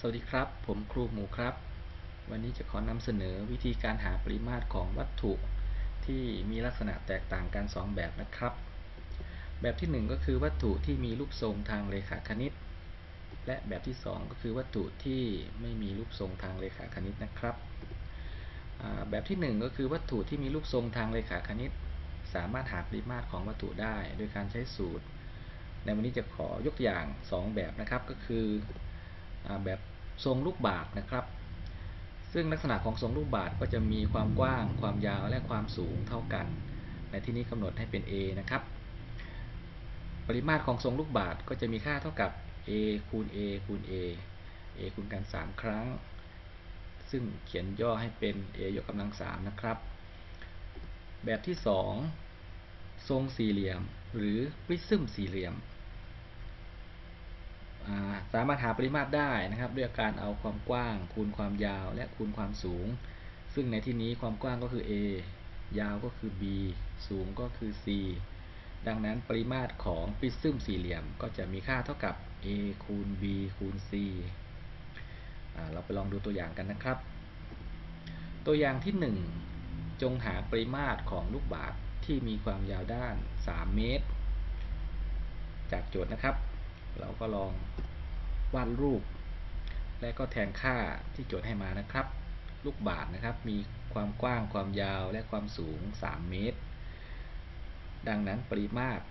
สวัสดีครับ ผมครูหมูครับ วันนี้จะขอนำเสนอวิธีการหาปริมาตรของวัตถุที่มีลักษณะแตกต่างกัน 2 แบบนะครับ แบบที่ 1 ก็คือวัตถุที่มีรูปทรงทางเรขาคณิต และแบบที่ 2 ก็คือวัตถุที่ไม่มีรูปทรงทางเรขาคณิตนะครับ แบบที่ 1 ก็คือวัตถุที่มีรูปทรงทางเรขาคณิต สามารถหาปริมาตรของวัตถุได้ โดยการใช้สูตร ในวันนี้จะขอยกตัวอย่าง 2 แบบนะครับก็คือ แบบทรงลูกบาศก์นะครับ ซึ่งลักษณะของทรงลูกบาศก์ก็จะมีความกว้าง ความยาวและความสูงเท่ากัน ในที่นี้กำหนดให้เป็น a นะครับ ปริมาตรของทรงลูกบาศก์ก็จะมีค่าเท่ากับ a คูณ a คูณ a a คูณกัน 3 ครั้ง ซึ่งเขียนย่อให้เป็น a ยกกำลัง 3 นะครับ แบบที่ 2 ทรงสี่เหลี่ยม หรือปริซึมสี่เหลี่ยม สามารถหาปริมาตรได้นะครับ ด้วยการเอาความกว้าง คูณความยาวและคูณความสูง ซึ่งในที่นี้ความกว้างก็คือ a ยาวก็คือ b สูงก็คือ c ดังนั้นปริมาตรของปริซึมสี่เหลี่ยมก็จะมีค่าเท่ากับ a คูณ b คูณ c เราไปลองดูตัวอย่างกันนะครับ ตัวอย่างที่ 1 จงหาปริมาตรของลูกบาศก์ที่มีความยาวด้าน 3 เมตร จากโจทย์นะครับ เราก็ลอง วาดรูป และก็แทนค่าที่โจทย์ให้มานะครับ ลูกบาศก์นะครับ มีความกว้างความยาวและความสูง 3 เมตร ดังนั้นปริมาตร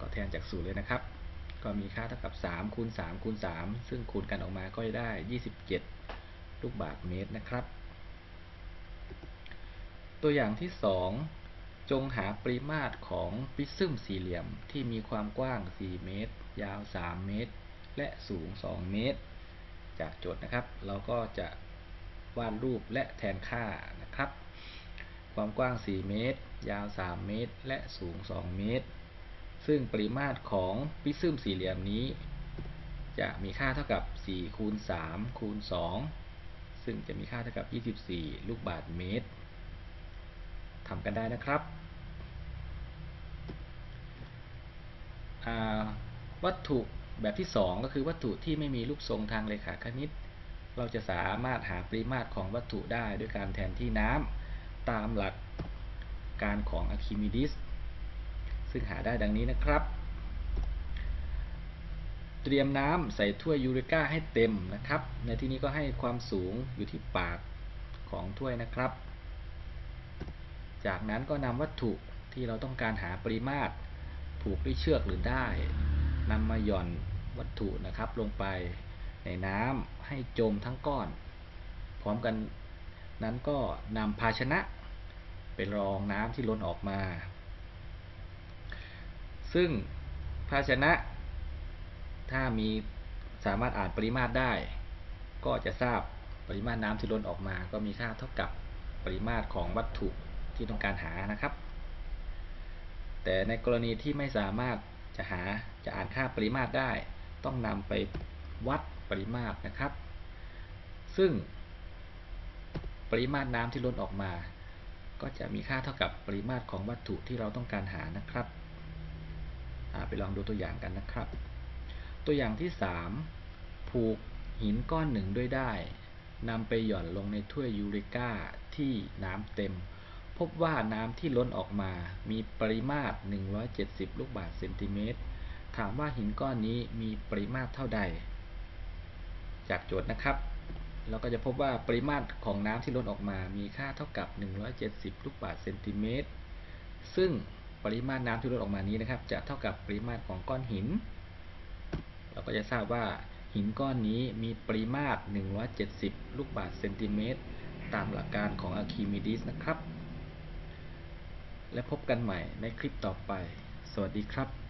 ก็แทนจากสูตรเลยนะครับ ก็มีค่าเท่ากับ3คูณ3คูณ3ซึ่งคูณกันออกมาก็ได้ 27 ลูกบาศก์เมตรนะครับ ตัวอย่างที่ 2จงหาปริมาตรของปริซึมสี่เหลี่ยมที่มีความกว้าง 4 เมตร ยาว 3 เมตร และสูง 2 เมตร จากโจทย์นะครับ เราก็จะวาดรูปและแทนค่านะครับ ความกว้าง 4 เมตร ยาว 3 เมตร และสูง 2 เมตร ซึ่งปริมาตรของปริซึมสี่เหลี่ยมนี้ จะมีค่าเท่ากับ 4 คูณ 3 คูณ 2 ซึ่งจะมีค่าเท่ากับ 24 ลูกบาศก์เมตรทำกันได้นะครับวัตถุ แบบที่ 2 ก็คือวัตถุที่ไม่มีรูปทรงทางเรขาคณิต เราจะสามารถหาปริมาตรของวัตถุได้ด้วยการแทนที่น้ำตามหลักการของอะคิมิดิส ซึ่งหาได้ดังนี้นะครับ เตรียมน้ำใส่ถ้วยยูริก้าให้เต็มนะครับ ในที่นี้ก็ให้ความสูงอยู่ที่ปากของถ้วยนะครับ จากนั้นก็นำวัตถุที่เราต้องการหาปริมาตรผูกด้วยเชือกหรือได้ นำมาหย่อนวัตถุนะครับลงไปในน้ำให้จมทั้งก้อน พร้อมกันนั้นก็นำภาชนะไปรองน้ำที่ล้นออกมา ซึ่งภาชนะ ถ้ามีสามารถอ่านปริมาตรได้ ก็จะทราบปริมาตรน้ำที่ล้นออกมา ก็มีค่าเท่ากับปริมาตรของวัตถุที่ต้องการหานะครับ แต่ในกรณีที่ไม่สามารถจะหา จะอ่านค่าปริมาตรได้ ต้องนำไปวัดปริมาตรนะครับ ซึ่ง ปริมาตรน้ำที่ล้นออกมา ก็จะมีค่าเท่ากับปริมาตรของวัตถุที่เราต้องการหานะครับไปลองดูตัวอย่างกันนะครับ ตัวอย่างที่ 3 ผูกหินก้อนหนึ่งด้วยได้นำไปหย่อนลงในถ้วยยูริก้าที่น้ำเต็ม พบว่าน้ำที่ล้นออกมามีปริมาตร 170 ลูกบาศก์เซนติเมตร ถามว่าหินก้อนนี้มีปริมาตรเท่าใด จากโจทย์นะครับ เราก็จะพบว่าปริมาตรของน้ำที่ล้นออกมามีค่าเท่ากับ 170 ลูกบาศก์เซนติเมตร ซึ่งปริมาตรน้ำที่ล้นออกมานี้นะครับ จะเท่ากับปริมาตรของก้อนหิน เราก็จะทราบว่าหินก้อนนี้มีปริมาตร 170 ลูกบาศก์เซนติเมตร ตามหลักการของอะคิมิดิสนะครับ และพบกันใหม่ในคลิปต่อไป สวัสดีครับ